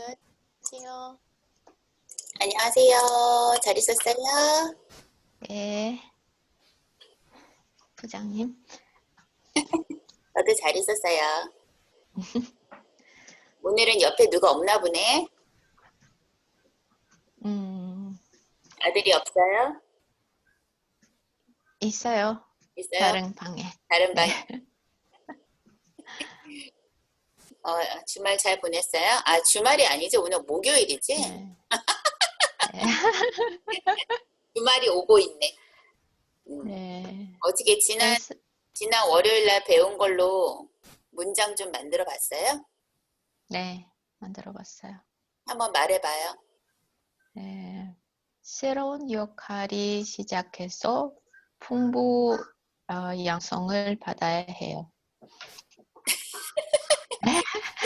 안녕하세요. 안녕하세요. 잘 있었어요? 네. 부장님. 저도 잘 있었어요. 오늘은 옆에 누가 없나 보네. 음, 아들이 없어요? 있어요. 있어요? 다른 방에. 다른 방. 어, 주말 잘 보냈어요? 아, 주말이 아니지. 오늘 목요일이지? 네. 주말이 오고 있네. 음, 네. 어떻게 지난, 지난 월요일 날 배운 걸로 문장 좀 만들어 봤어요? 네. 만들어 봤어요. 한번 말해봐요. 네. 새로운 역할이 시작해서 풍부 어, 양성을 받아야 해요.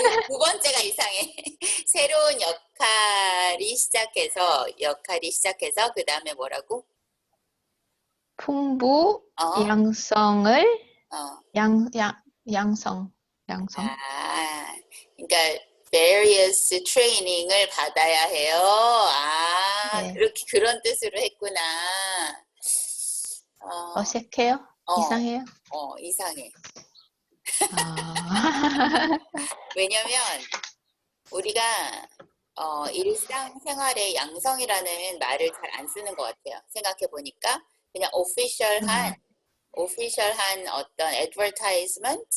두 번째가 이상해. 새로운 역할이 시작해서, 역할이 시작해서, 그 다음에 뭐라고? 풍부 어, 양성을 어. 양, 양, 양성, 양성. 아, 그러니까 various training을 받아야 해요. 아, 네. 그렇게 그런 뜻으로 했구나. 어, 어색해요? 어, 이상해요? 어, 이상해. 아, 왜냐면 우리가 어, 일상생활에 양성이라는 말을 잘 안 쓰는 것 같아요. 생각해 보니까 그냥 오피셜한 오피셜한 어떤 advertisement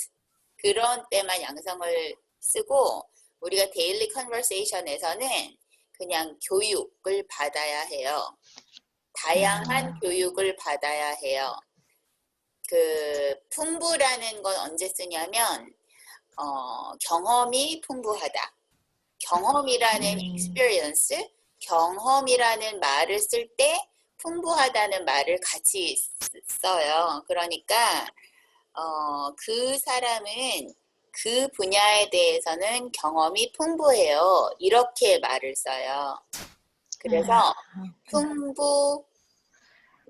그런 때만 양성을 쓰고 우리가 데일리 컨버세이션에서는 그냥 교육을 받아야 해요. 다양한 아. 교육을 받아야 해요. 그 풍부라는 건 언제 쓰냐면 어, 경험이 풍부하다. 경험이라는 음. experience, 경험이라는 말을 쓸 때 풍부하다는 말을 같이 쓰- 써요. 그러니까 어, 그 사람은 그 분야에 대해서는 경험이 풍부해요. 이렇게 말을 써요. 그래서 풍부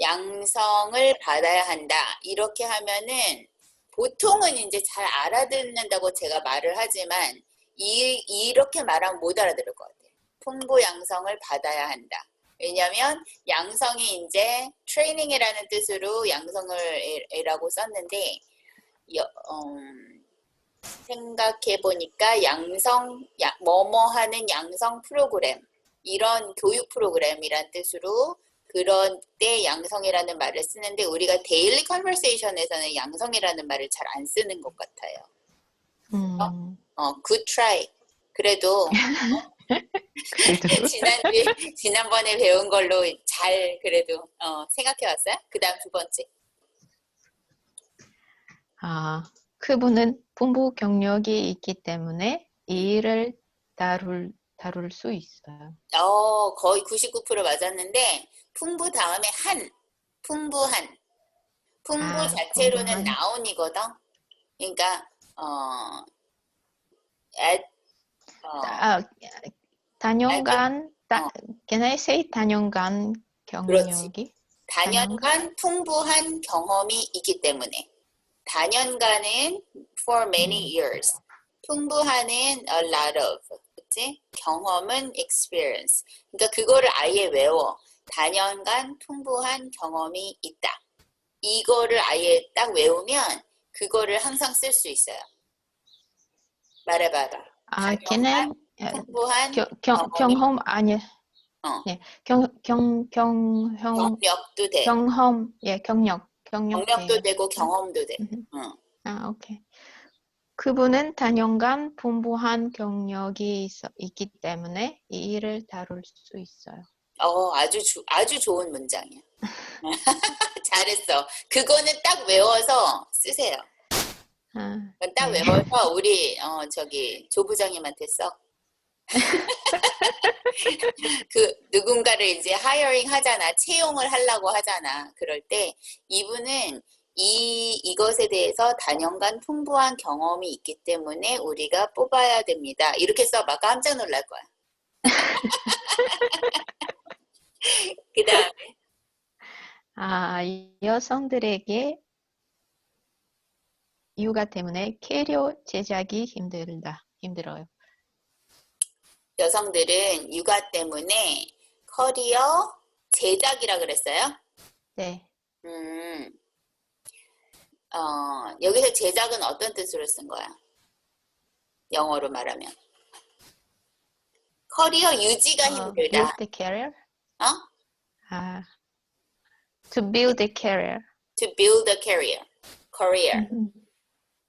양성을 받아야 한다. 이렇게 하면은 보통은 이제 잘 알아듣는다고 제가 말을 하지만 이, 이렇게 말하면 못 알아들을 것 같아요. 풍부 양성을 받아야 한다. 왜냐하면 양성이 이제 트레이닝이라는 뜻으로 양성을 이라고 썼는데 여- 음, 생각해 보니까 양성 야- 뭐뭐 하는 양성 프로그램 이런 교육 프로그램이란 뜻으로 그런 때 양성이라는 말을 쓰는데 우리가 데일리 컨버세이션에서는 양성이라는 말을 잘 안 쓰는 것 같아요. 음, 어, good try. 그래도 그래도 지난 지난번에 배운 걸로 잘 그래도 어, 생각해 왔어요. 그다음 두 번째. 아, 그분은 풍부 경력이 있기 때문에 이 일을 다룰 다룰 수 있어요. 어, 거의 99% 맞았는데 풍부 다음에 한 풍부한 풍부 아, 자체로는. 나온이거든. 그러니까 어, at, 어, 아, 단연간 다, 어. can I say 단연간 경력이? 단연간 풍부한 경험이 있기 때문에 단연간은 for many years 풍부한은 a lot of 그치? 경험은 experience 그러니까 그거를 아예 외워 단연간 풍부한 경험이 있다 이거를 아예 딱 외우면 그거를 항상 쓸 수 있어요 말해봐봐 아, I 풍부한 겨, 경, 경험 아니 어. 예, 경, 경, 경험 경력도 돼 경험 예, 경력 경력 경력도 돼요. 되고 경험도 돼 음. 응. 아, 오케이. 그분은 단연간 풍부한 경력이 있어, 있기 때문에 이 일을 다룰 수 있어요. 어, 아주 주, 아주 좋은 문장이야. 잘했어. 그거는 딱 외워서 쓰세요. 아, 딱 네. 외워서 우리 어 저기 조 부장님한테 써. 그 누군가를 이제 하이어링 하잖아. 채용을 하려고 하잖아. 그럴 때 이분은 이 이것에 대해서 단연간 풍부한 경험이 있기 때문에 우리가 뽑아야 됩니다. 이렇게 써봐. 깜짝 놀랄 거야. 그 다음 아, 이 여성들에게 육아 때문에 캐리어 제작이 힘들다, 힘들어요. 여성들은 육아 때문에 커리어 제작이라 그랬어요. 네. 음, 어, 여기서 제작은 어떤 뜻으로 쓴 거야? 영어로 말하면. 커리어 유지가 어, 힘들다. 어? 아, to build the career. To build a career. career. 음,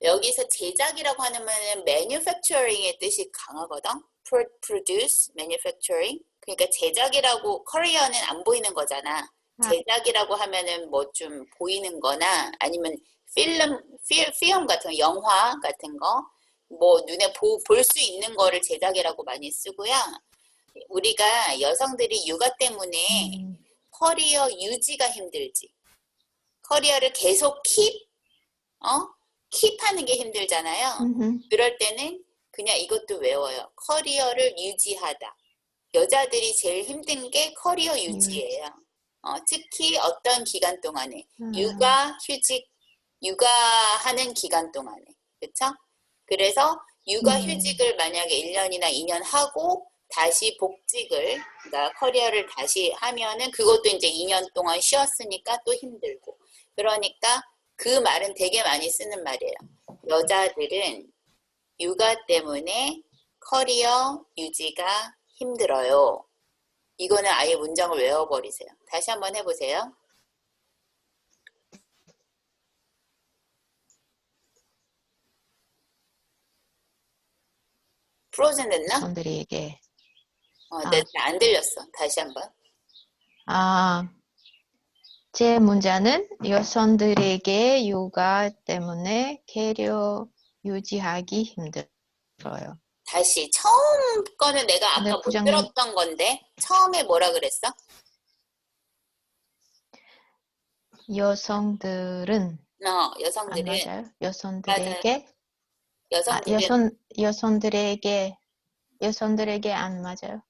여기서 제작이라고 하면 manufacturing의 뜻이 강하거든. Pro- produce, manufacturing. 그러니까 제작이라고 커리어는 안 보이는 거잖아. 아. 제작이라고 하면은 뭐 좀 보이는 거나 아니면 필름, 필, 필름 같은 거, 영화 같은 거, 뭐 눈에 볼 수 있는 거를 제작이라고 많이 쓰고요. 우리가 여성들이 육아 때문에 음, 커리어 유지가 힘들지. 커리어를 계속 킵, 어? 킵하는 게 힘들잖아요. 음, 그럴 때는 그냥 이것도 외워요. 커리어를 유지하다. 여자들이 제일 힘든 게 커리어 유지예요. 어, 특히 어떤 기간 동안에 음. 육아, 휴직, 육아하는 기간 동안에. 그쵸? 그래서 육아 음. 휴직을 만약에 1년이나 2년 하고 다시 복직을, 그러니까 커리어를 다시 하면은 그것도 이제 2년 동안 쉬었으니까 또 힘들고. 그러니까 그 말은 되게 많이 쓰는 말이에요. 여자들은 육아 때문에 커리어 유지가 힘들어요. 이거는 아예 문장을 외워버리세요. 다시 한번 해보세요. 프로즌 됐나? 여성들에게 어, 아. 네, 안 들렸어. 다시 한번. 아, 제 문자는 여성들에게 육아 때문에 캐리어 유지하기 힘들어요. 다시 처음 거는 내가 아까 네, 못 부장님. 들었던 건데 처음에 뭐라 그랬어? 여성들은 어, 안 여성들은? 여성들에게 아, 여성들은 여성 여성들에게 여성들에게 안 맞아요.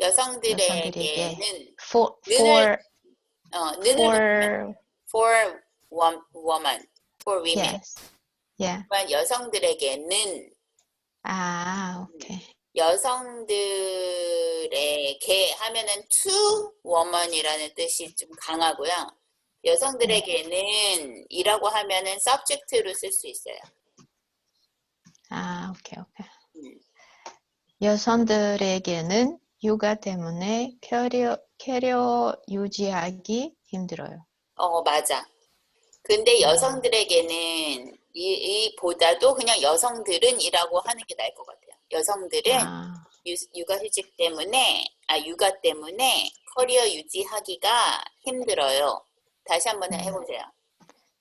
여성들에게는 For 는을 for 어, for for wom- woman, for women. yes, yeah. 하지만 여성들에게는 아, 오케이. 여성들에게 하면은 to woman이라는 뜻이 좀 강하고요. 여성들에게는 이라고 하면은 subject로 쓸 수 있어요. 아, 오케이, 오케이. 음. 여성들에게는 육아 때문에 캐리어 캐리어 유지하기 힘들어요. 어, 맞아. 근데 여성들에게는 이, 이보다도 그냥 여성들은이라고 하는 게 나을 것 같아요. 여성들은 아, 유, 육아휴직 때문에, 아, 육아 때문에 커리어 유지하기가 힘들어요. 다시 한번 음. 해보세요.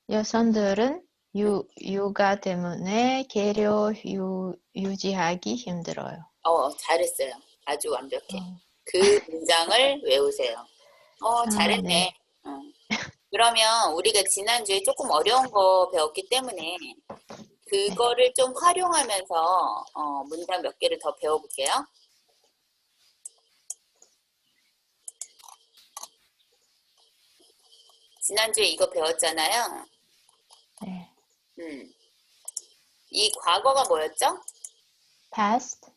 여성들은 유, 육아 때문에 캐리어 유, 유지하기 힘들어요. 어, 잘했어요. 아주 완벽해. 어, 그 문장을 외우세요. 어, 아, 잘했네. 네. 어. 그러면 우리가 지난주에 조금 어려운 거 배웠기 때문에 그거를 좀 활용하면서 어, 문장 몇 개를 더 배워볼게요. 지난주에 이거 배웠잖아요. 네. 음. 이 과거가 뭐였죠? past,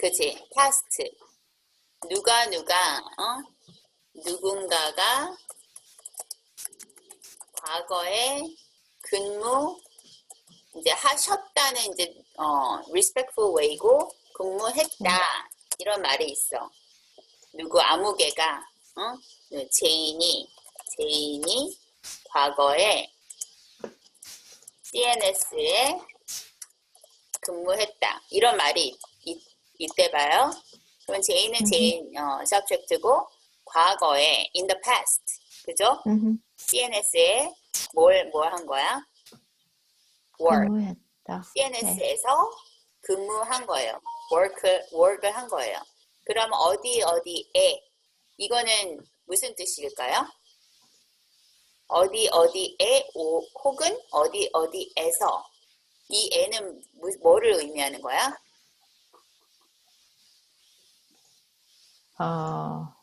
그치, past. 누가 누가, 어? 누군가가 과거에 근무 이제 하셨다는 이제 어 respectful way고 근무했다 이런 말이 있어. 누구 아무개가 어? 네, 제인이 제인이 과거에 CNS에 근무했다 이런 말이 있, 이때 봐요. 그럼 제인은 제인 어, subject고 과거에 in the past 그죠? 음, CNS에 뭘 뭘 한 거야? work 근무했다. CNS에서 근무한 거예요. work work을 한 거예요. 그럼 어디 어디에 이거는 무슨 뜻일까요? 어디 어디에 오, 혹은 어디 어디에서 이 무- 뭐를 의미하는 거야? 어,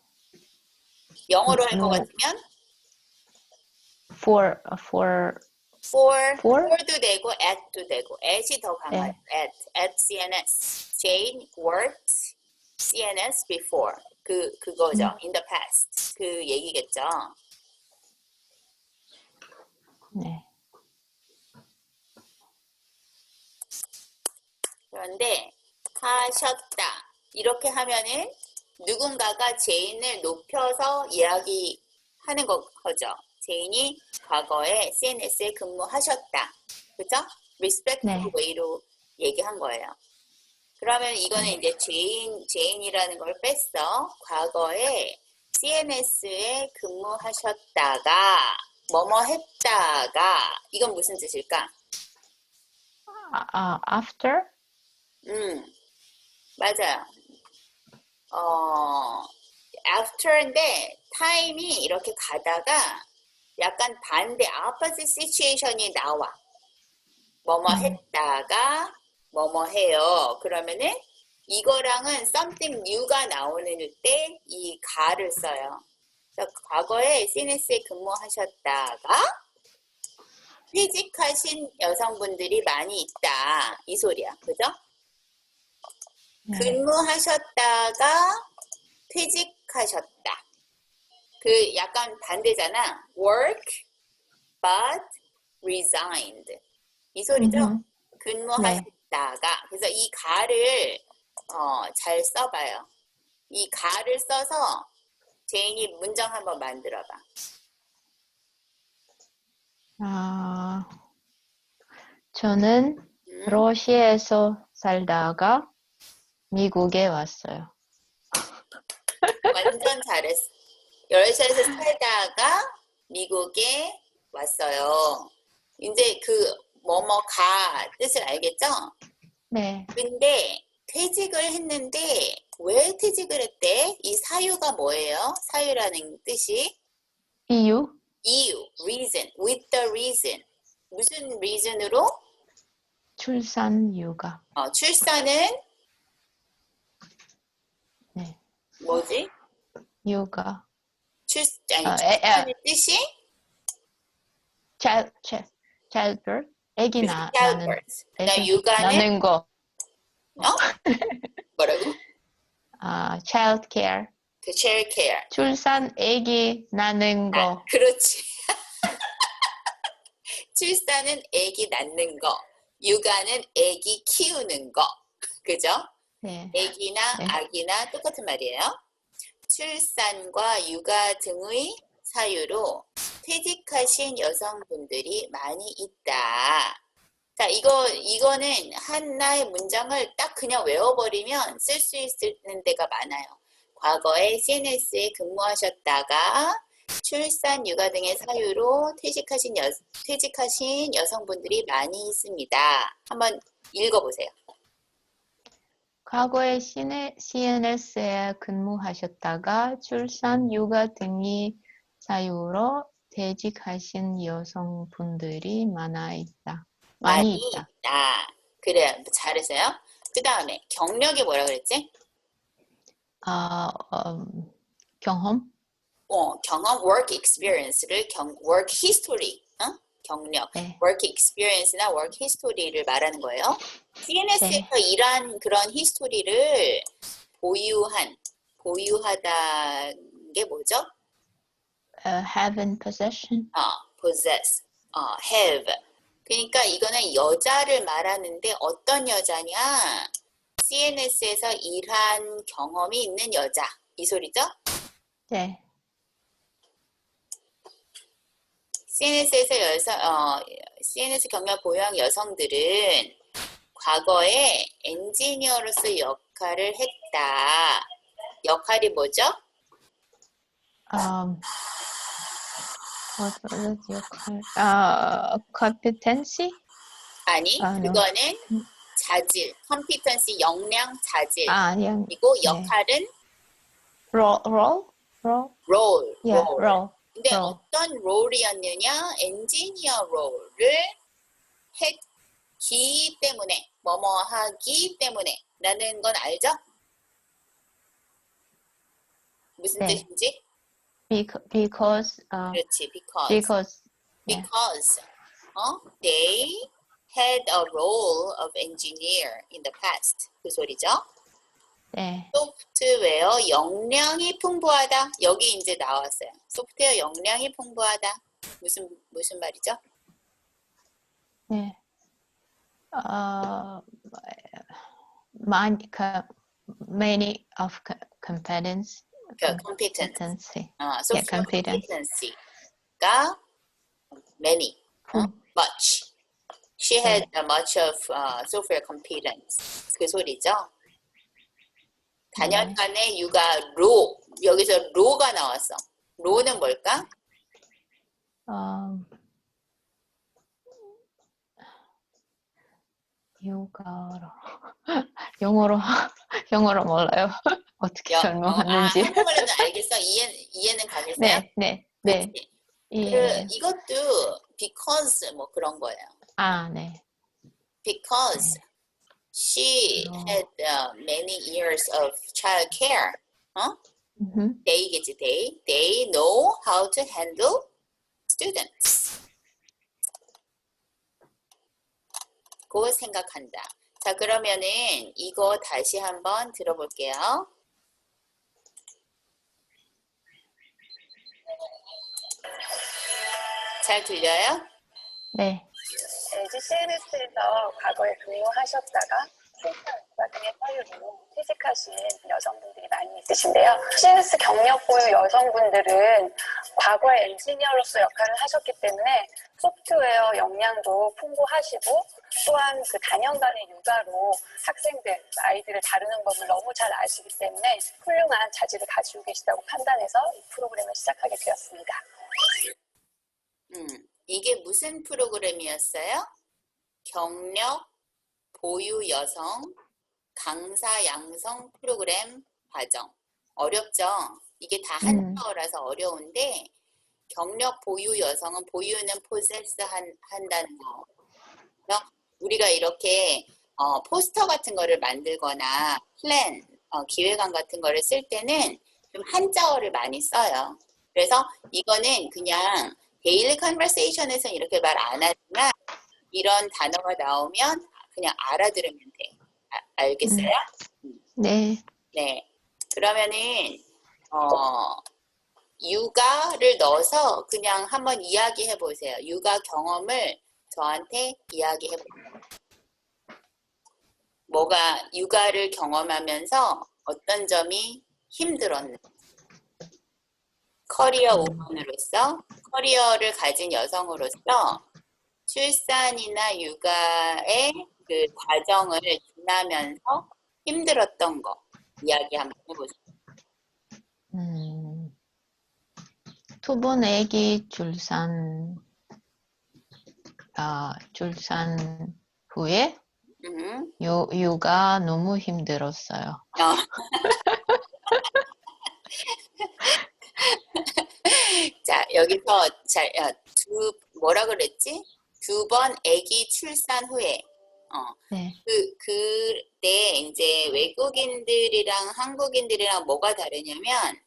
영어로 할것 음. 같으면 for for for, For? for도 되고 at도 되고 at이 더. 네. at, at CNS. Jane worked CNS before. 그 그거죠. in the past. 그 얘기겠죠. 네. 그런데 하셨다. 이렇게 하면은 누군가가 제인을 높여서 이야기하는 거, 거죠. 제인이 과거에 CNS에 근무하셨다. 그죠? respectful 네. way로 얘기한 거예요. 그러면 이거는 이제 제인, 제인이라는 걸 뺐어. 과거에 CNS에 근무하셨다가 뭐뭐 했다가 이건 무슨 뜻일까? 아, 아, after? 음, 맞아요. 어, after인데 time이 이렇게 가다가 약간 반대 opposite situation이 나와. 뭐뭐 음. 했다가 뭐뭐 해요. 그러면은 이거랑은 something new가 나오는 때 이 가를 써요. 그래서 과거에 SNS에 근무하셨다가 퇴직하신 여성분들이 많이 있다. 이 소리야. 그죠? 네. 근무하셨다가 퇴직하셨다. 그 약간 반대잖아. work but resigned. 이 소리죠? 음흠. 근무하셨다가. 그래서 이 가를 어, 잘 써봐요. 이 가를 써서 제인이 문장 한번 만들어봐. 아, 저는 음? 러시아에서 살다가 미국에 왔어요. 완전 잘했어. 러시아에서 살다가 미국에 왔어요. 이제 그 뭐뭐 가 뜻을 알겠죠? 네. 근데 퇴직을 했는데 왜 퇴직을 했대? 이 사유가 뭐예요? 사유라는 뜻이 이유? 이유, reason, with the reason. 무슨 reason으로? 출산 육아. 어, 출산은 네. 뭐지? 육아. 출, 아니, 어, 에, 에. 출산의 뜻이 child, child, childbirth? 아기 나, 나는. 나 육아는 나는 거. 어? 뭐라고? 아, child care. 그 child care. 출산 아기 나는 아, 거. 그렇지. 출산은 아기 낳는 거, 육아는 아기 키우는 거, 그죠? 네. 아기나 네. 아기나 똑같은 말이에요. 출산과 육아 등의 사유로 퇴직하신 여성분들이 많이 있다. 자, 이거 이거는 하나의 문장을 딱 그냥 외워버리면 쓸 수 있는 데가 많아요. 과거에 CNS에 근무하셨다가 출산, 육아 등의 사유로 퇴직하신 여, 퇴직하신 여성분들이 많이 있습니다. 한번 읽어보세요. 과거에 CNS에 근무하셨다가 출산, 육아 등의 사유로 퇴직하신 여성분들이 많아 있다. 많이 있다. 있다. 그래, 잘했어요. 그 다음에 경력이 뭐라 그랬지? 아, 음, 경험? 어, 경험, work experience를 경, work history, 어? 경력, 네. work experience나 work history를 말하는 거예요. CNS에서 네. 일한 그런 히스토리를 보유한, 보유하다는 게 뭐죠? Uh, have in possession. 어, possess, 어, have. 그러니까 이거는 여자를 말하는데 어떤 여자냐? CNS에서 일한 경험이 있는 여자. 이 소리죠? 네. CNS에서 여성, 어, CNS 경력 보유한 여성들은 과거에 엔지니어로서 역할을 했다. 역할이 뭐죠? Um, what was 역할? 아, competency? 아니, 아. 그거는 자질, 컴피턴시, 역량, 자질. 아, 아니야. 그리고 네. 역할은 role, role? role? 롤, Yeah, 롤. role. 근데 role. 어떤 롤이었느냐? 엔지니어 롤을 했기 때문에, 뭐뭐 하기 때문에 라는 건 알죠? 무슨 네. 뜻인지? Because, because, uh, 그렇지, because. because, yeah. Because 어? they had a role of engineer in the past. 그 소리죠? 네. 또 소프트웨어 역량이 풍부하다. 여기 이제 나왔어요. 소프트웨어 역량이 풍부하다. 무슨 무슨 말이죠? 네. 어, 많이, 그, many of co- competence, 그 competence. competency. 어, 소프트웨어 competence. competency가 many, 어? 음. much. She had uh, much of uh, software competence. 그 소리죠. 단연간에 육아 로 여기서 로가 나왔어. 로는 뭘까? 어, 요가로. 영어로, 영어로 몰라요. 어떻게 여- 설명하는지. 어, 아, 한국말로는 알겠어. 이해 이해는 가겠어요? 네, 네, 네. 예. 그 이것도 because 뭐 그런 거예요. 아, 네. Because she 어. had uh, many years of child care. 어? 음흠. They겠지, they. They know how to handle students. 그거 생각한다. 자, 그러면은 이거 다시 한번 들어볼게요. 잘 들려요? 네. LG CNS에서 과거에 근무하셨다가 등의 사유로 퇴직하신 여성분들이 많이 있으신데요. CNS 경력 보유 여성분들은 과거에 엔지니어로서 역할을 하셨기 때문에 소프트웨어 역량도 풍부하시고 또한 그 단연간의 육아로 학생들, 아이들을 다루는 법을 너무 잘 아시기 때문에 훌륭한 자질을 가지고 계시다고 판단해서 이 프로그램을 시작하게 되었습니다. 음, 이게 무슨 프로그램이었어요? 경력 보유 여성 강사 양성 프로그램 과정. 어렵죠? 이게 다 음. 한자어라서 어려운데 경력 보유 여성은 보유는 포세스 한, 한다는 거. 우리가 이렇게 어, 포스터 같은 거를 만들거나 플랜, 어, 기획안 같은 거를 쓸 때는 좀 한자어를 많이 써요. 그래서 이거는 그냥 데일리 컨버세이션에서 이렇게 말 안 하지만 이런 단어가 나오면 그냥 알아들으면 돼. 아, 알겠어요? 네. 네. 그러면은 어 육아를 넣어서 그냥 한번 이야기해 보세요. 육아 경험을 저한테 이야기해 보세요. 뭐가 육아를 경험하면서 어떤 점이 힘들었는지. 커리어 우먼으로서 커리어를 가진 여성으로서 출산이나 육아의 그 과정을 지나면서 힘들었던 거 이야기 한번 해보세요. 음, 두번 아기 출산, 아, 출산 후에 음, 요, 육아 너무 힘들었어요. 어. 자 여기서 잘, 어, 두 뭐라 그랬지? 두 번 아기 출산 후에 어, 네. 그 그때 이제 외국인들이랑 한국인들이랑 뭐가 다르냐면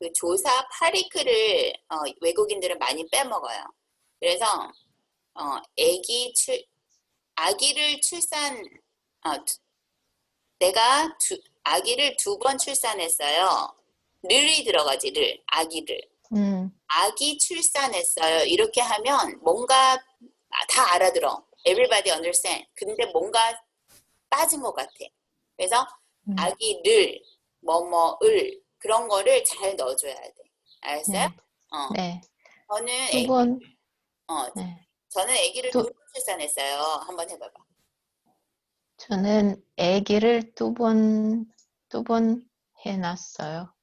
그 조사 파리크를 어, 외국인들은 많이 빼먹어요. 그래서 어, 아기 출 아기를 출산 어, 두- 내가 두, 아기를 두 번 출산했어요. 를이 들어가지 를 아기를 음, 아기 출산했어요. 이렇게 하면 뭔가 다 알아들어. Everybody understand. 근데 뭔가 빠진 것 같아. 그래서 음, 아기를 뭐뭐을 그런 거를 잘 넣어줘야 돼. 알았어요? 네. 어. 네. 저는 두 애기, 번, 어, 네. 저는 아기를 두- 두번 출산했어요. 한번 해봐봐. 저는 아기를 두 번, 두 번 해놨어요.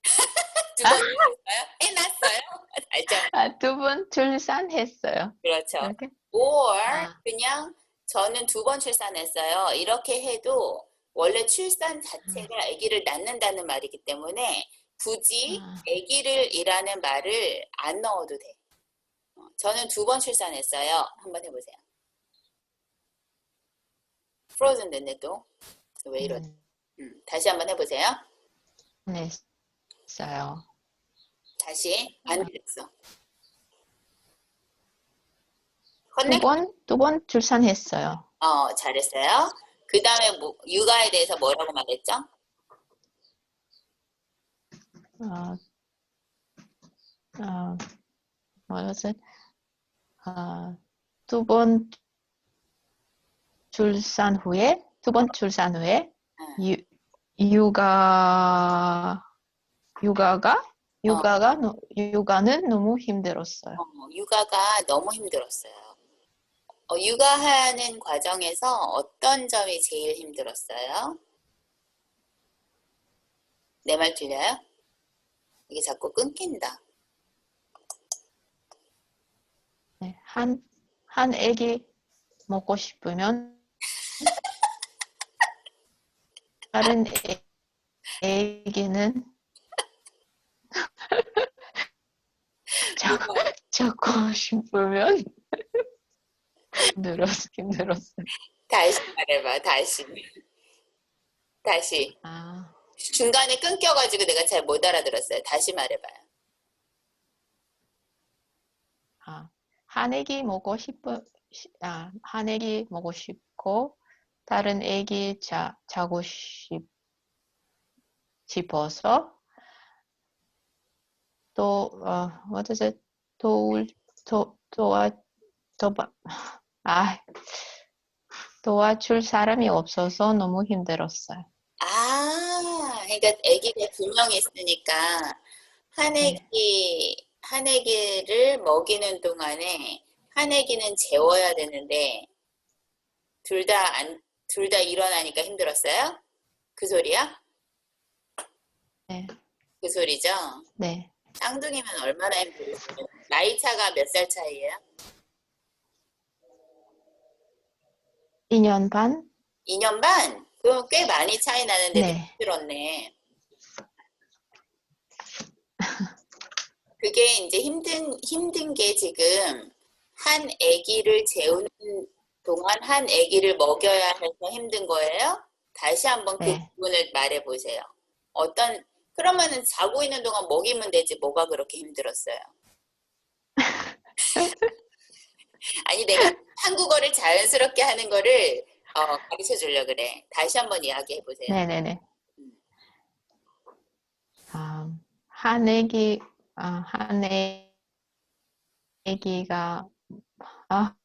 두번 해봤어요? 해놨어요? 알죠? 아, 두번 출산했어요. 그렇죠. 이렇게? or 아. 그냥 저는 두 번 출산했어요. 이렇게 해도 원래 출산 자체가 아기를 낳는다는 말이기 때문에 굳이 아. 아기를 이라는 말을 안 넣어도 돼. 어, 저는 두 번 출산했어요. 한번 해보세요. 프로즌 됐네 또. 왜 이러지? 음, 음, 다시 한번 해보세요. 했어요. 다시 안 됐어. 두 번, 두 번 출산했어요. 어 잘했어요. 그 다음에 뭐, 육아에 대해서 뭐라고 말했죠? 어, 어, 뭐였지? 어, 두번 출산 후에, 두 번 출산 후에, 응. 유, 육아, 육아가, 육아가, 너- 육아는 너무 힘들었어요. 어, 육아가 너무 힘들었어요. 어, 육아하는 과정에서 어떤 점이 제일 힘들었어요? 내 말 들려요? 이게 자꾸 끊긴다. 네, 한, 한 애기 먹고 싶으면 다른 애, 애기는 자고, 자고 싶으면 힘들었, 힘들었어요. 다시 말해봐, 다시. 다시. 아, 중간에 끊겨가지고 내가 잘 못 알아들었어요. 다시 말해봐요. 아, 한 애기 먹고 싶어, 시- 아, 한 애기 먹고 싶고, 다른 애기 자, 자고 싶, 싶어서, 또, 어, what is it? 도울, 도, 도와, 도와, 아, 도와줄 사람이 없어서 너무 힘들었어요. 아, 그러니까 아기가 두 명 있으니까 한 네. 아기 한 아기를 먹이는 동안에 한 아기는 재워야 되는데 둘 다 안, 둘 다 일어나니까 힘들었어요? 그 소리야? 네, 그 소리죠? 네. 쌍둥이면 얼마나 힘들었어요? 나이 차가 몇 살 차이예요? 2년 반? 2년 반? 그럼 꽤 많이 차이 나는데 네. 힘들었네. 그게 이제 힘든 힘든 게 지금 한 아기를 재우는 동안 한 아기를 먹여야 해서 힘든 거예요? 다시 한번 그 네. 부분을 말해 보세요. 어떤 그러면은 자고 있는 동안 먹이면 되지 뭐가 그렇게 힘들었어요? 아니 내가 한국어를 자연스럽게 하는 거를 어, 가르쳐 주려 그래. 다시 한번 이야기해 보세요. 네네네. 아, 한 애기, 아, 한 애- 애기가, 아,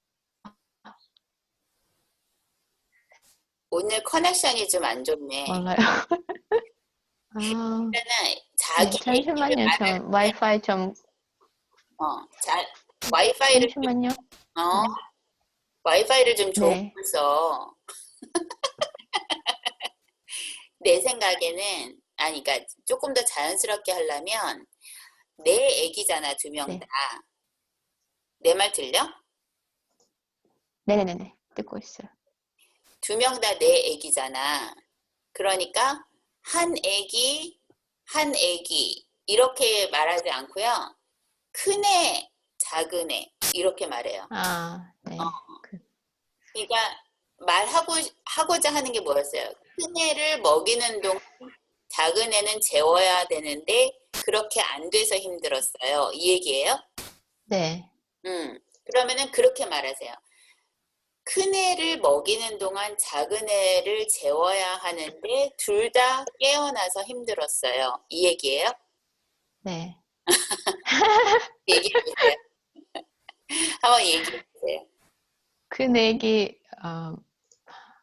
오늘 커넥션이 좀 안 좋네. 몰라요. 아, 그러니까 네, 자기 잠시만요. 얘기를 말할 좀 와이파이 좀, 어, 자, 와이파이를 좀, 잠시만요. 어, 와이파이를 좀 네. 줘서 내 생각에는 아니 그러니까 조금 더 자연스럽게 하려면 내 애기잖아 두명 네. 다. 내말 들려? 네네네네. 듣고 있어요. 두 명 다 내 애기잖아. 그러니까 한 애기, 한 애기 이렇게 말하지 않고요. 큰 애, 작은 애 이렇게 말해요. 아, 네. 어. 그러니까 말하고 하고자 하는 게 뭐였어요? 큰 애를 먹이는 동안 작은 애는 재워야 되는데 그렇게 안 돼서 힘들었어요. 이 얘기예요? 네. 음. 그러면은 그렇게 말하세요. 큰 애를 먹이는 동안 작은 애를 재워야 하는데 둘 다 깨어나서 힘들었어요. 이 얘기예요? 네. 얘기해 주세요. 한번 얘기해 주세요. 큰 애기, 어,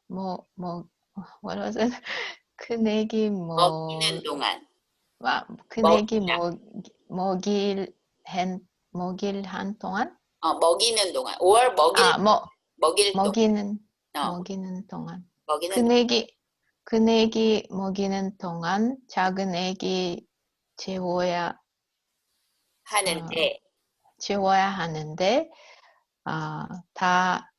뭐, 뭐, what was it? 큰 애기, 뭐, 먹이는 동안. 와, 큰 먹- 애기 먹, 먹일, 한, 먹일 한 동안? 어, 먹이는 동안. 5월 먹일 아, 뭐, 먹일 동 먹이는, 어, 먹이는 동안. 먹이는 큰 애기 먹이는 동안 작은 애기 재워야, 하는데 재워야 하는데, 아, 다,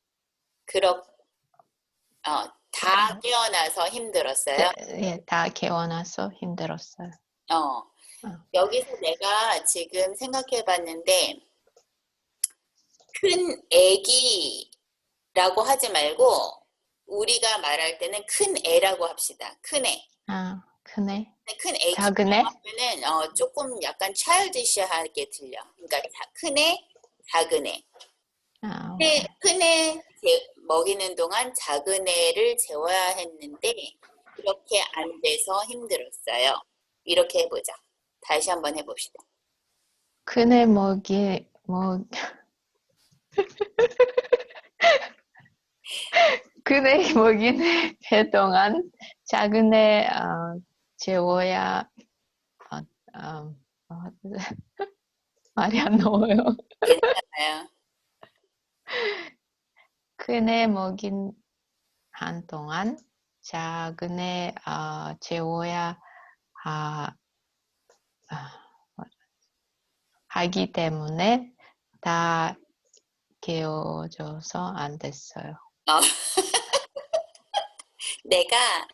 그렇 어, 다 깨어나서 힘들었어요. 예, 다 개워나서 힘들었어요. 어. 여기서 내가 지금 생각해 봤는데 큰 애기 라고 하지 말고 우리가 말할 때는 큰 애라고 합시다. 큰 애. 아, 큰 애, 근데 큰 애기 작은 애? 하면은 어, 조금 약간 childish하게 들려. 그러니까 자- 큰 애, 작은 애. 아, 큰- 큰애 먹이는 동안 작은 애를 재워야 했는데 그렇게 안 돼서 힘들었어요. 이렇게 해보자. 다시 한번 해봅시다. 큰 애 먹이 먹 큰애 먹이는 해 동안 작은 애 어, 재워야 어, 어, 어, 말이 안 나와요. 괜찮아요. 큰애 먹인 한 동안 작은 애 어, 재워야 하, 아, 하기 때문에 다 깨워져서 안 됐어요. 내가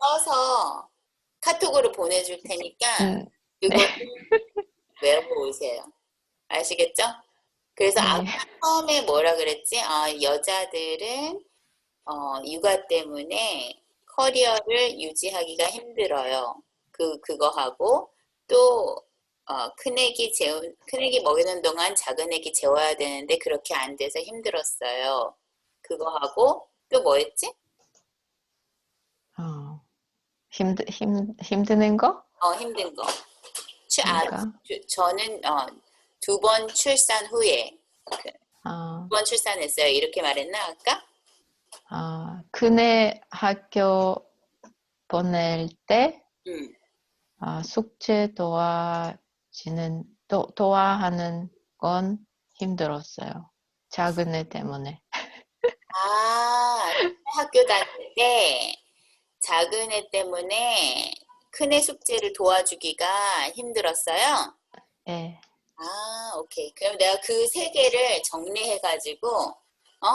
써서 카톡으로 보내줄 테니까 음, 그거 외워오세요. 아시겠죠? 그래서 네. 아까 처음에 뭐라 그랬지? 아, 여자들은 어, 육아 때문에 커리어를 유지하기가 힘들어요. 그 그거 하고 또 어, 큰애기 재우 큰애기 먹이는 동안 작은 애기 재워야 되는데 그렇게 안 돼서 힘들었어요. 그거 하고 또 뭐였지? 어, 힘드, 힘, 힘드는 거? 어, 힘든 거. 추, 아, 그러니까. 주- 저는 어, 두 번 출산 후에 어, 두번 출산했어요. 이렇게 말했나 아까? 어, 큰애 학교 보낼 때 음. 어, 숙제 도와지는 도, 도와하는 건 힘들었어요. 작은 애 때문에. 아, 학교 다닐 때 작은 애 때문에 큰 애 숙제를 도와주기가 힘들었어요. 예. 아, 오케이. 그럼 내가 그 세 개를 정리해가지고, 어?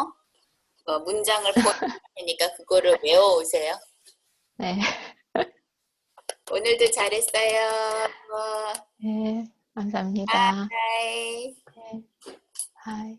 어, 문장을 보내니까 그거를 외워오세요. 네. 오늘도 잘했어요. 네. 감사합니다. 바이. 네. 바이.